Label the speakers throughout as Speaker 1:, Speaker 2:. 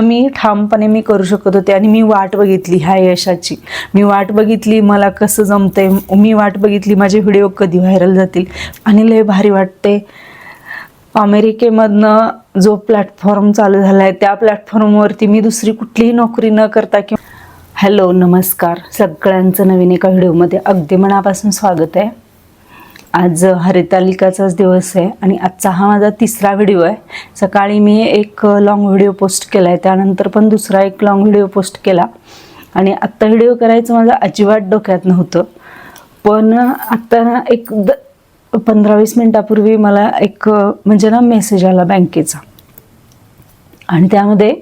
Speaker 1: मी ठामपणे मी करू शकत होते आणि मी वाट बघितली ह्या यशाची. मी वाट बघितली मला कसं जमतंय मी वाट बघितली माझे व्हिडिओ कधी व्हायरल जातील. आणि लय भारी वाटते अमेरिकेमधनं जो प्लॅटफॉर्म चालू झाला आहे त्या प्लॅटफॉर्मवरती मी दुसरी कुठलीही नोकरी न करता किंवा हॅलो नमस्कार. सगळ्यांचं नवीन एका व्हिडिओमध्ये अगदी मनापासून स्वागत आहे. आज हरितालिकाचाच दिवस आहे आणि आजचा हा माझा तिसरा व्हिडिओ आहे. सकाळी मी एक लाँग व्हिडिओ पोस्ट केला आहे त्यानंतर पण दुसरा एक लाँग व्हिडिओ पोस्ट केला. आणि आत्ता व्हिडिओ करायचं माझं अजिबात डोक्यात नव्हतं. पण आत्ता ना एक द पंधरा वीस मिनटापूर्वी मला एक म्हणजे ना मेसेज आला बँकेचा. आणि त्यामध्ये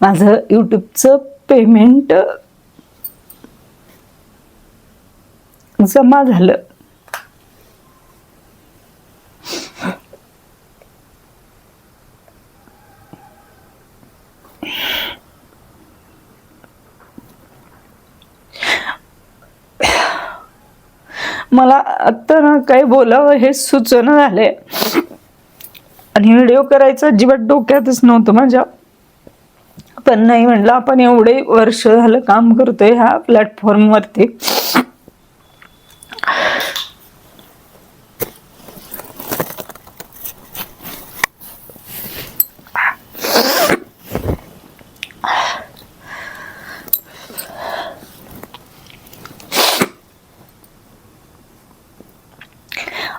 Speaker 1: माझं यूट्यूबचं पेमेंट जमा झालं. मला आत्ता ना काही बोलावं हे सुचना झालंय आणि व्हिडिओ करायचं अजिबात डोक्यातच नव्हतं माझ्या. पण नाही म्हटलं आपण एवढे वर्ष झालं काम करतोय ह्या प्लॅटफॉर्मवरती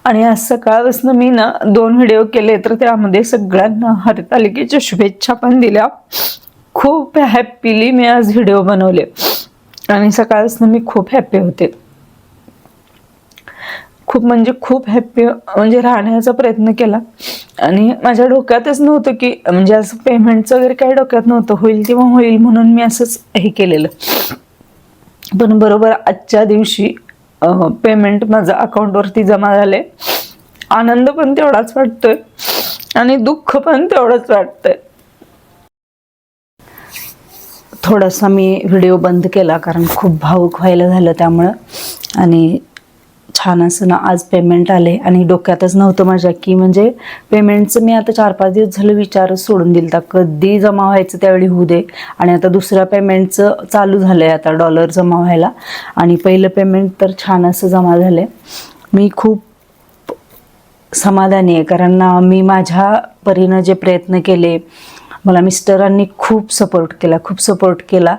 Speaker 1: आणि आज सकाळपासून मी ना दोन व्हिडिओ केले तर त्यामध्ये सगळ्यांना हरतालिकेच्या शुभेच्छा पण दिल्या. खूप हॅपीली मी आज व्हिडिओ बनवले. आणि सकाळपासून मी खूप हॅपी होते. खूप म्हणजे खूप हॅपी म्हणजे राहण्याचा प्रयत्न केला. आणि माझ्या डोक्यातच नव्हतं की म्हणजे असं पेमेंटचं वगैरे काही डोक्यात नव्हतं होईल तेव्हा होईल म्हणून मी असंच हे केलेलं. पण बरोबर आजच्या दिवशी पेमेंट माझं अकाउंटवरती जमा झाले आनंद पण तेवढाच वाटतोय आणि दुःख पण तेवढंच वाटतंय. थोडासा मी व्हिडिओ बंद केला कारण खूप भावुक व्हायला झालं त्यामुळं. आणि छान असं ना आज पेमेंट आले आणि डोक्यातच नव्हतं माझ्या की म्हणजे पेमेंटचं मी आता चार पाच दिवस झालं विचारच सोडून दिलता. कधी जमा व्हायचं त्यावेळी होऊ दे. आणि आता दुसऱ्या पेमेंटचं चालू झालं आहे आता डॉलर जमा व्हायला. आणि पहिलं पेमेंट तर छान असं जमा झालं मी खूप समाधानी आहे. कारण मी माझ्या परीनं जे प्रयत्न केले मला मिस्टरांनी खूप सपोर्ट केला खूप सपोर्ट केला.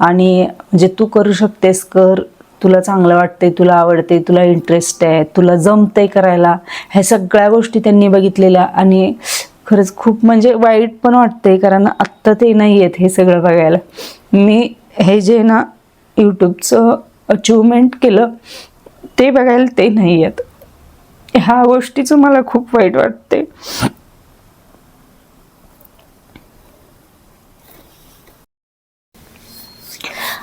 Speaker 1: आणि म्हणजे तू करू शकतेस कर. तुला चांगलं वाटतंय तुला आवडते तुला इंटरेस्ट आहे तुला जमतंय करायला ह्या सगळ्या गोष्टी त्यांनी बघितलेल्या आणि खरंच खूप म्हणजे वाईट पण वाटतंय कारण आत्ता ते नाही आहेत हे सगळं बघायला. मी हे जे ना यूट्यूबचं अचिव्हमेंट केलं ते बघायला ते नाही आहेत. ह्या गोष्टीचं मला खूप वाईट वाटते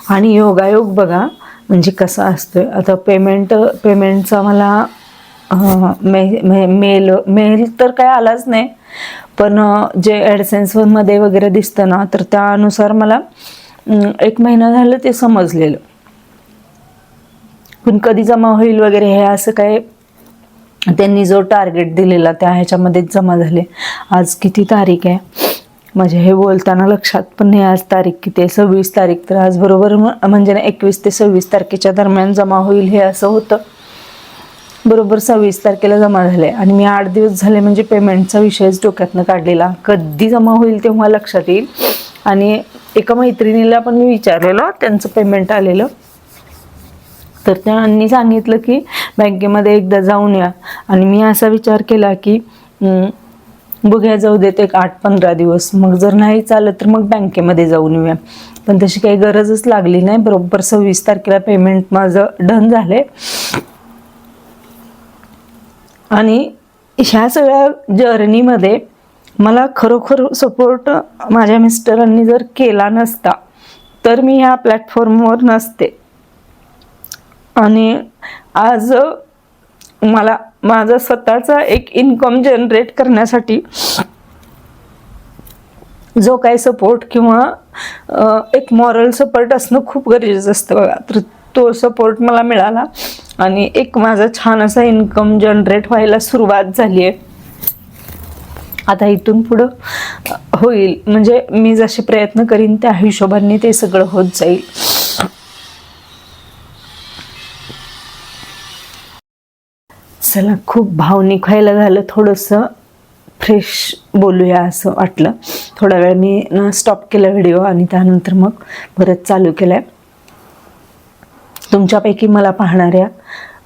Speaker 1: आणि योगायोग बघा म्हणजे कसा असतोय? आता पेमेंट पेमेंटचा मला मे मे मेल मेल तर काय आलाच नाही. पण जे ॲडसेन्समध्ये वगैरे दिसतं ना तर त्यानुसार मला एक महिना झालं ते समजलेलं. पण कधी जमा होईल वगैरे हे असं काय त्यांनी जो टार्गेट दिलेला त्या ह्याच्यामध्येच जमा झाले. आज किती तारीख आहे? माझ्या हे बोलताना लक्षात पण नाही आज तारीख किती आहे सव्वीस तारीख तर आज बरोबर म- म्हणजे ना एकवीस ते सव्वीस तारखेच्या दरम्यान जमा होईल हे असं होतं. बरोबर सव्वीस तारखेला जमा झाले आणि मी आठ दिवस झाले म्हणजे पेमेंटचा विषयच डोक्यातनं काढलेला. कधी जमा होईल तेव्हा लक्षात येईल. आणि एका मैत्रिणीला पण मी विचारलेलं त्यांचं पेमेंट आलेलं. तर त्यांनी सांगितलं की बँकेमध्ये एकदा जाऊन या. आणि मी असा विचार केला की बघूया जाऊ देत एक आठ पंधरा दिवस. मग जर नाही चालत तर मग बँकेमध्ये जाऊन येऊया. पण तशी काही गरजच लागली नाही. बरोबर सव्वीस तारखेला पेमेंट माझं डन झालंय. आणि ह्या सगळ्या जर्नीमध्ये मला खरोखर सपोर्ट माझ्या मिस्टरांनी जर केला नसता तर मी ह्या प्लॅटफॉर्मवर नसते. आणि आज मला माझा स्वतःचा एक इन्कम जनरेट करण्यासाठी जो काय सपोर्ट किंवा एक मॉरल सपोर्ट असणं खूप गरजेचं असतं बघा. तर तो सपोर्ट मला मिळाला आणि एक माझा छान असा इन्कम जनरेट व्हायला सुरुवात झाली आहे. आता इथून पुढं होईल. म्हणजे मी जसे प्रयत्न करीन त्या हिशोबाने ते सगळं होत जाईल. चला खूप भावनिक व्हायला झालं. थोडंसं फ्रेश बोलूया असं वाटलं. थोडा वेळ मी स्टॉप केला व्हिडिओ आणि त्यानंतर मग परत चालू केलाय. तुमच्यापैकी मला पाहणाऱ्या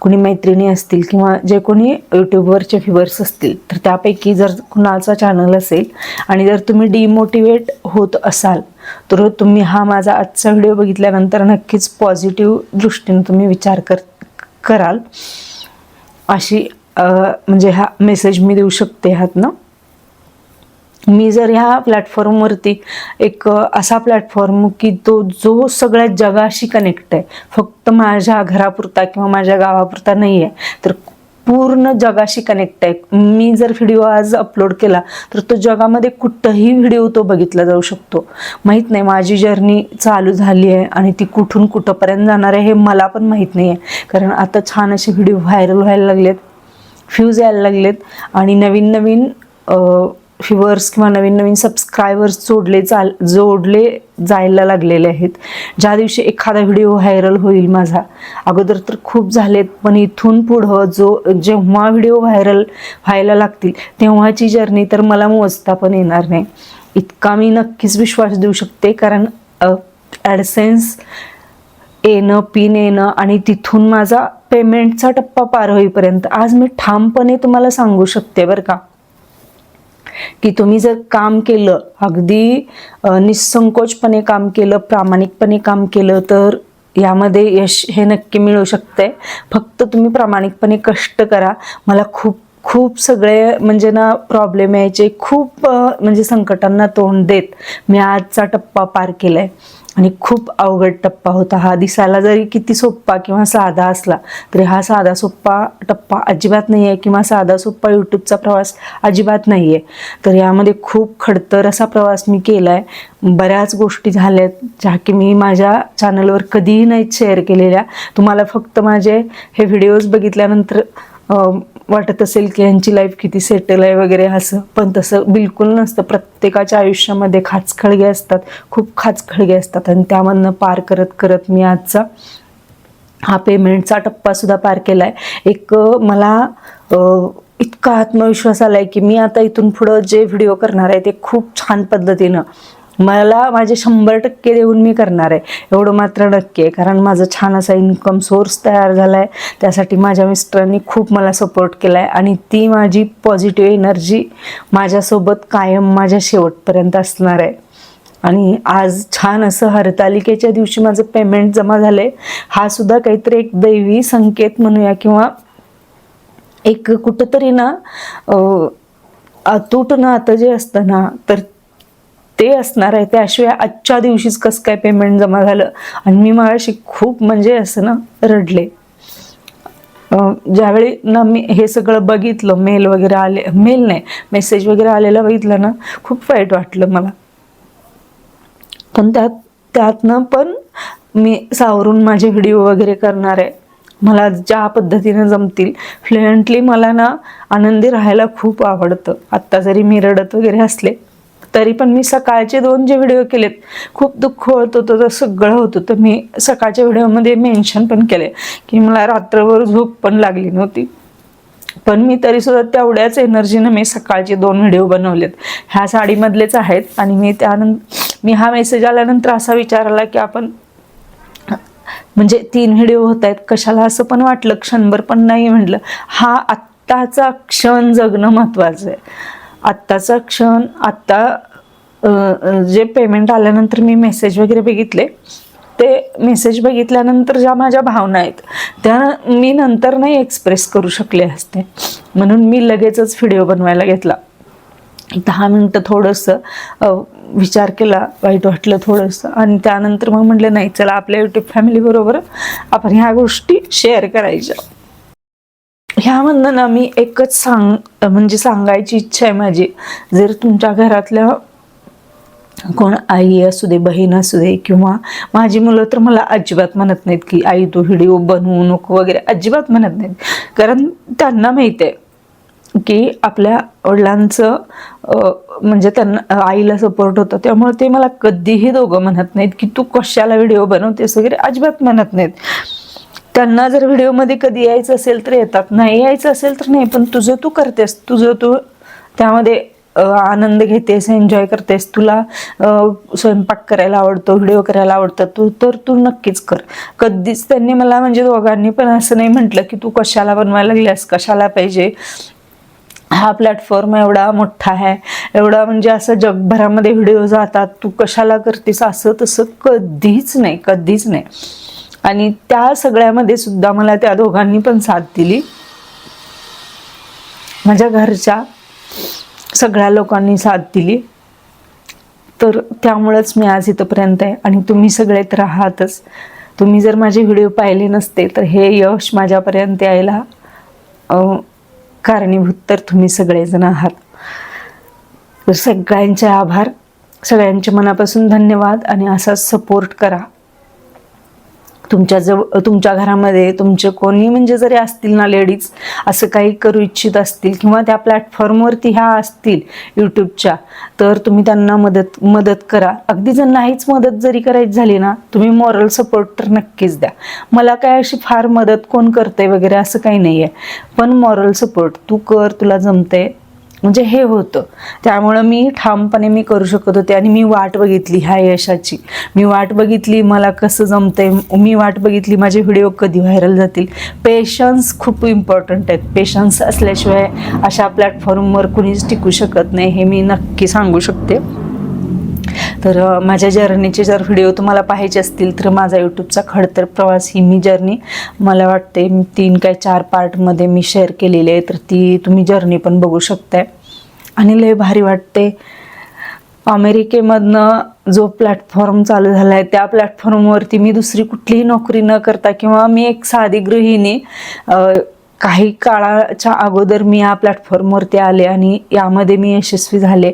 Speaker 1: कुणी मैत्रिणी असतील किंवा जे कोणी यूट्यूबवरचे व्ह्युअर्स असतील तर त्यापैकी जर कुणाचा चॅनल असेल आणि जर तुम्ही डिमोटिवेट होत असाल तर तुम्ही हा माझा आजचा व्हिडिओ बघितल्यानंतर नक्कीच पॉझिटिव्ह दृष्टीने तुम्ही विचार कर कराल. अशी म्हणजे हा मेसेज मी देऊ शकते ह्यातनं. मी जर ह्या प्लॅटफॉर्मवरती एक असा प्लॅटफॉर्म की तो जो सगळ्या जगाशी कनेक्ट आहे फक्त माझ्या घरापुरता किंवा माझ्या गावापुरता नाही आहे तर पूर्ण जगाशी कनेक्ट आहे. मी जर व्हिडिओ आज अपलोड केला तर तो जगामध्ये कुठंही व्हिडिओ तो बघितला जाऊ शकतो. माहीत नाही माझी जर्नी चालू झाली आहे आणि ती कुठून कुठंपर्यंत जाणार आहे हे मला पण माहीत नाही आहे. कारण आता छान असे व्हिडिओ व्हायरल व्हायला लागलेत फ्यूज यायला लागलेत आणि नवीन नवीन व्ह्युअर्स किंवा नवीन नवीन सबस्क्रायबर्स जोडले चाल जोडले जायला लागलेले आहेत. ज्या दिवशी एखादा व्हिडिओ व्हायरल होईल माझा अगोदर तर खूप झालेत पण इथून पुढं जो जेव्हा व्हिडिओ व्हायरल व्हायला लागतील तेव्हाची जर्नी तर मला मोजता पण येणार नाही. इतका मी नक्कीच विश्वास देऊ शकते कारण ॲडसेन्स येणं पिन येणं आणि तिथून माझा पेमेंटचा टप्पा पार होईपर्यंत आज मी ठामपणे तुम्हाला सांगू शकते बरं का. की तुम्ही जर काम केलं अगदी निसंकोचपणे काम केलं प्रामाणिकपणे काम केलं तर यामध्ये यश हे नक्की मिळू शकते फक्त तुम्ही प्रामाणिकपणे कष्ट करा. मला खूप खूप सगळे म्हणजे ना प्रॉब्लेम यायचे. खूप म्हणजे संकटांना तोंड देत. मी आजचा टप्पा पार केला आहे आणि खूप अवघड टप्पा होता हा. दिसायला जरी किती सोप्पा किंवा साधा असला तरी हा साधा सोप्पा टप्पा अजिबात नाही आहे किंवा साधा सोप्पा यूट्यूबचा प्रवास अजिबात नाही आहे तर यामध्ये खूप खडतर असा प्रवास मी केला आहे बऱ्याच गोष्टी झाल्यात ज्या की मी माझ्या चॅनलवर कधीही नाहीत शेअर केलेल्या. तुम्हाला फक्त माझे हे व्हिडिओज बघितल्यानंतर वाटत असेल की यांची लाईफ किती सेटल आहे वगैरे असं. पण तसं बिलकुल नसतं. प्रत्येकाच्या आयुष्यामध्ये खाचखळगे असतात. खूप खाचखळगे असतात. आणि त्यामधनं पार करत करत मी आजचा हा पेमेंटचा टप्पासुद्धा पार केला आहे एक मला इतका आत्मविश्वास आला आहे की मी आता इथून पुढं जे व्हिडिओ करणार आहे ते खूप छान पद्धतीनं मला माझे शंभर टक्के देऊन मी करणार आहे. एवढं मात्र नक्की आहे. कारण माझं छान असा इन्कम सोर्स तयार झाला आहे त्यासाठी माझ्या मिस्टरांनी खूप मला सपोर्ट केला आहे आणि ती माझी पॉझिटिव्ह एनर्जी माझ्यासोबत कायम माझ्या शेवटपर्यंत असणार आहे. आणि आज छान असं हरतालिकेच्या दिवशी माझं पेमेंट जमा झालंय. हा सुद्धा काहीतरी एक दैवी संकेत म्हणूया किंवा एक कुठंतरी ना अतूट नातं जे असतं ना तर ते असणार आहे त्याशिवाय आजच्या दिवशीच कसं काय पेमेंट जमा झालं? आणि मी माझ्याशी खूप म्हणजे असं ना रडले. ज्यावेळी ना मी हे सगळं बघितलं मेल वगैरे आले मेल नाही मेसेज वगैरे आलेला बघितलं ना खूप वाईट वाटलं मला. पण त्यात त्यातनं पण मी सावरून माझे व्हिडिओ वगैरे करणार आहे. मला ज्या पद्धतीने जमतील फ्लुएंटली मला ना आनंदी राहायला खूप आवडतं. आत्ता जरी मी रडत वगैरे असले तरी पण मी सकाळचे दोन जे व्हिडिओ केलेत खूप दुःख होत होतं तर सगळं होत. होतं मी सकाळच्या व्हिडिओमध्ये मेन्शन पण केले की मला रात्रभर झोप पण लागली नव्हती. पण मी तरी सुद्धा तेवढ्याच एनर्जीनं मी सकाळचे दोन व्हिडिओ बनवलेत. ह्या साडीमधलेच आहेत आणि मी त्यानंतर मी हा मेसेज आल्यानंतर असा विचार आला की आपण म्हणजे तीन व्हिडिओ होत आहेत कशाला असं पण वाटलं? क्षणभर पण नाही म्हटलं. हा आत्ताचा क्षण जगणं महत्त्वाचं आहे. आत्ताचा क्षण आत्ता जे पेमेंट आल्यानंतर मी मेसेज वगैरे बघितले ते मेसेज बघितल्यानंतर ज्या माझ्या भावना आहेत त्या मी नंतर नाही एक्सप्रेस करू शकले असते. म्हणून मी लगेचच व्हिडिओ बनवायला घेतला. दहा मिनटं थोडंसं विचार केला वाईट वाटलं थोडंसं. आणि त्यानंतर मग म्हटलं नाही चला आपल्या युट्यूब फॅमिलीबरोबर आपण ह्या गोष्टी शेअर करायच्या. ह्यामधनं ना मी एकच सांग म्हणजे सांगायची इच्छा आहे माझी. जर तुमच्या घरातल्या कोण आई असू दे बहीण असू दे किंवा माझी मुलं तर मला अजिबात म्हणत नाहीत की आई तू व्हिडिओ बनवू नको वगैरे अजिबात म्हणत नाहीत. कारण त्यांना माहिती आहे की आपल्या वडिलांचं म्हणजे त्यांना आईला सपोर्ट होतं. त्यामुळे ते मला कधीही दोघं म्हणत नाहीत की तू कशाला व्हिडिओ बनवतेस? वगैरे अजिबात म्हणत नाहीत. त्यांना जर व्हिडिओमध्ये कधी यायचं असेल तर येतात नाही यायचं असेल तर नाही पण तुझं तू करतेस तुझं तू त्यामध्ये आनंद घेतेस एन्जॉय करतेस तुला स्वयंपाक करायला आवडतो व्हिडिओ करायला आवडतं तू तर तू नक्कीच कर. कधीच त्यांनी मला म्हणजे दोघांनी पण असं नाही म्हटलं की तू कशाला बनवायला लागल्यास कशाला पाहिजे. हा प्लॅटफॉर्म एवढा मोठा आहे एवढा म्हणजे असं जगभरामध्ये व्हिडिओ जातात तू कशाला करतेस असं तसं कधीच नाही कधीच नाही. आणि त्या सगळ्यामध्ये सुद्धा मला त्या दोघांनी पण साथ दिली. माझ्या घरच्या सगळ्या लोकांनी साथ दिली. तर त्यामुळंच मी आज इथंपर्यंत आहे आणि तुम्ही सगळे तर आहातच. तुम्ही जर माझे व्हिडिओ पाहिले नसते तर हे यश माझ्यापर्यंत यायला कारणीभूत तर तुम्ही सगळेजण आहात. तर सगळ्यांचे आभार. सगळ्यांचे मनापासून धन्यवाद आणि असाच सपोर्ट करा. तुमच्या जवळ तुमच्या घरामध्ये तुमचे कोणी म्हणजे जरी असतील ना लेडीज असं काही करू इच्छित असतील किंवा त्या प्लॅटफॉर्मवरती ह्या असतील यूट्यूबच्या तर तुम्ही त्यांना मदत मदत करा. अगदी जर नाहीच मदत जरी करायची झाली ना तुम्ही मॉरल सपोर्ट तर नक्कीच द्या. मला काय अशी फार मदत कोण करते वगैरे असं काही नाही आहे पण मॉरल सपोर्ट तू कर तुला जमते म्हणजे हे होतं. त्यामुळं मी ठामपणे मी करू शकत होते आणि मी वाट बघितली ह्या यशाची. मी वाट बघितली मला कसं जमतंय. मी वाट बघितली माझे व्हिडिओ कधी व्हायरल जातील. पेशन्स खूप इम्पॉर्टंट आहेत पेशन्स असल्याशिवाय अशा प्लॅटफॉर्मवर कुणीच टिकू शकत नाही हे मी नक्की सांगू शकते. तर माझ्या जर्नीचे जर व्हिडिओ तुम्हाला पाहायचे असतील तर माझा यूट्यूबचा खडतर प्रवास ही मी जर्नी मला वाटते तीन काय चार पार्टमध्ये मी शेअर केलेली आहे तर ती तुम्ही जर्नी पण बघू शकताय. आणि लय भारी वाटते अमेरिकेमधनं जो प्लॅटफॉर्म चालू झाला आहे त्या प्लॅटफॉर्मवरती मी दुसरी कुठलीही नोकरी न करता किंवा मी एक साधी गृहिणी काही काळाच्या अगोदर मी या प्लॅटफॉर्मवरती आले आणि यामध्ये मी यशस्वी झाले.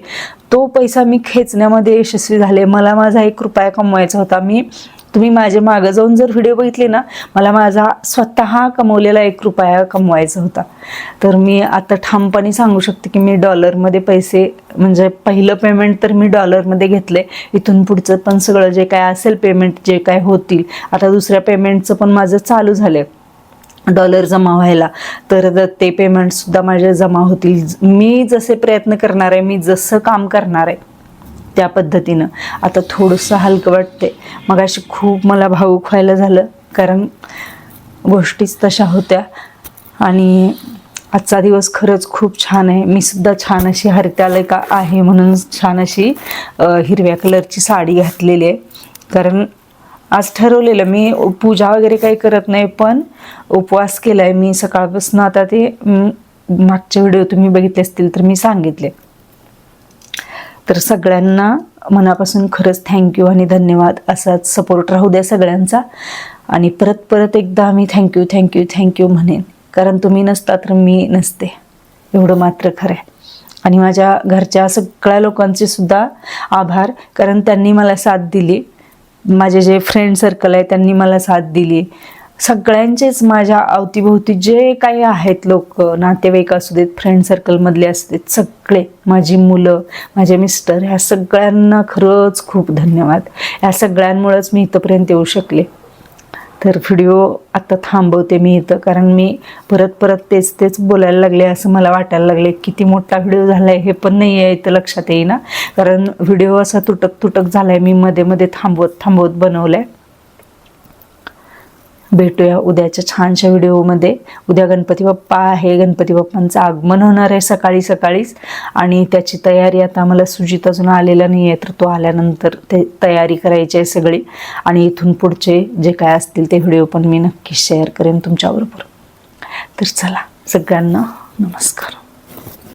Speaker 1: तो पैसा मी खेचण्यामध्ये यशस्वी झाले. मला माझा एक रुपया कमवायचा होता. मी तुम्ही माझे मागं जाऊन जर व्हिडिओ बघितले ना मला माझा स्वतः कमवलेला एक रुपया कमवायचा होता. तर मी आता ठामपणे सांगू शकते की मी डॉलरमध्ये पैसे म्हणजे पहिलं पेमेंट तर मी डॉलरमध्ये घेतले. इथून पुढचं पण सगळं जे काय असेल पेमेंट जे काय होतील. आता दुसऱ्या पेमेंटचं पण माझं चालू झालं डॉलर जमा व्हायला तर ते पेमेंटसुद्धा माझे जमा होतील. मी जसे प्रयत्न करणार आहे मी जसं काम करणार आहे त्या पद्धतीनं. आता थोडंसं हलकं वाटते मग अशी खूप मला भावूक व्हायला झालं कारण गोष्टीच तशा होत्या. आणि आजचा दिवस खरंच खूप छान आहे. मी सुद्धा छान अशी हरितालिका आहे म्हणून छान अशी हिरव्या कलरची साडी घातलेली आहे. कारण आज ठरवलेलं मी पूजा वगैरे काही करत नाही पण उपवास केला आहे मी सकाळपासून. आता ते मागचे व्हिडिओ तुम्ही बघितले असतील तर मी सांगितले. तर सगळ्यांना मनापासून खरंच थँक्यू आणि धन्यवाद. असाच सपोर्ट राहू द्या सगळ्यांचा. आणि परत परत एकदा मी थँक्यू थँक्यू थँक्यू म्हणेन. कारण तुम्ही नसता तर मी नसते. एवढं मात्र खरं आहे. आणि माझ्या घरच्या सगळ्या लोकांचे सुद्धा आभार. कारण त्यांनी मला साथ दिली. माझे जे फ्रेंड सर्कल आहे त्यांनी मला साथ दिली. सगळ्यांचेच माझ्या अवतीभोवती जे काही आहेत लोक नातेवाईक असू देत फ्रेंड सर्कलमधले असू देत सगळे माझी मुलं माझे मिस्टर ह्या सगळ्यांना खरंच खूप धन्यवाद. ह्या सगळ्यांमुळंच मी इथंपर्यंत येऊ शकले. तर व्हिडिओ आता थांबवते मी इथं कारण मी परत परत तेच तेच बोलायला लागले असं मला वाटायला लागले किती मोठा व्हिडिओ झाला आहे हे पण नाही आहे इथं लक्षात येईना. कारण व्हिडिओ असा तुटक तुटक झाला आहे मी मध्ये मध्ये थांबवत थांबवत बनवला आहे भेटूया उद्याच्या छानशा व्हिडिओमध्ये. उद्या गणपती बाप्पा आहे. गणपती बाप्पांचं आगमन होणार आहे सकाळी सकाळीच. आणि त्याची तयारी आता मला सुजित अजून आलेला नाही आहे तर तो आल्यानंतर ते तयारी करायची आहे सगळी. आणि इथून पुढचे जे काय असतील ते व्हिडिओ पण मी नक्की शेअर करेन तुमच्याबरोबर. तर चला सगळ्यांना नमस्कार.